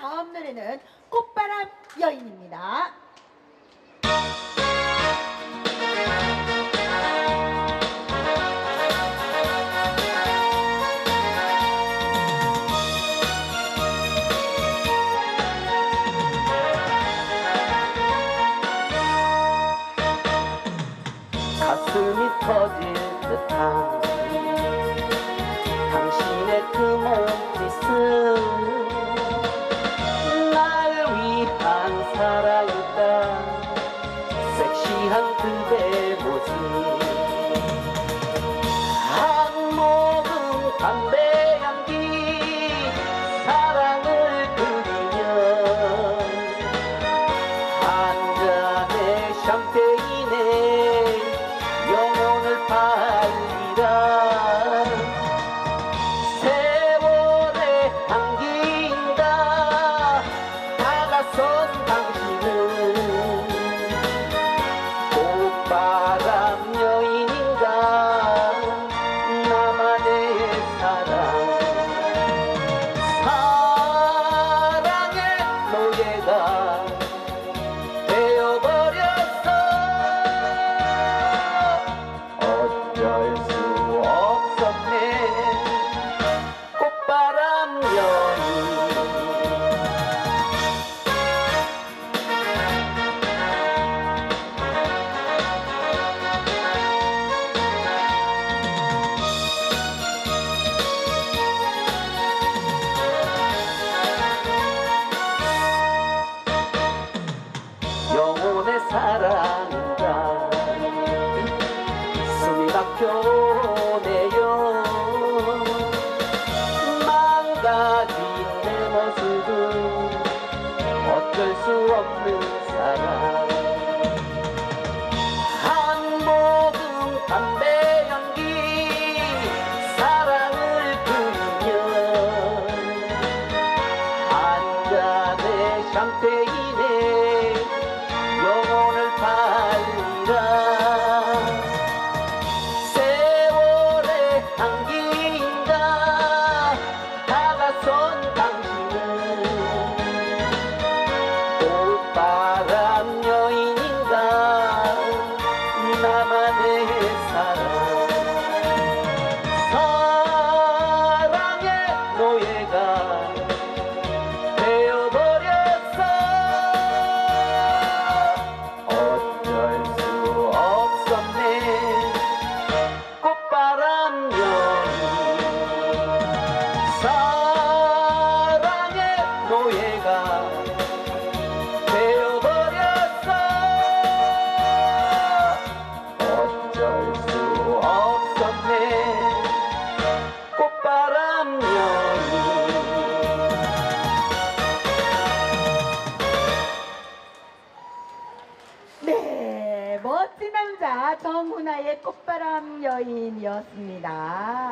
다음 노래는 꽃바람 여인입니다. 가슴이 터지 Tara. Oh, yeah. 사랑이라 숨이 막혀오네요 망가진 내 모습은 어쩔 수 없는 네, 멋진 남자 정훈아의 꽃바람 여인이었습니다.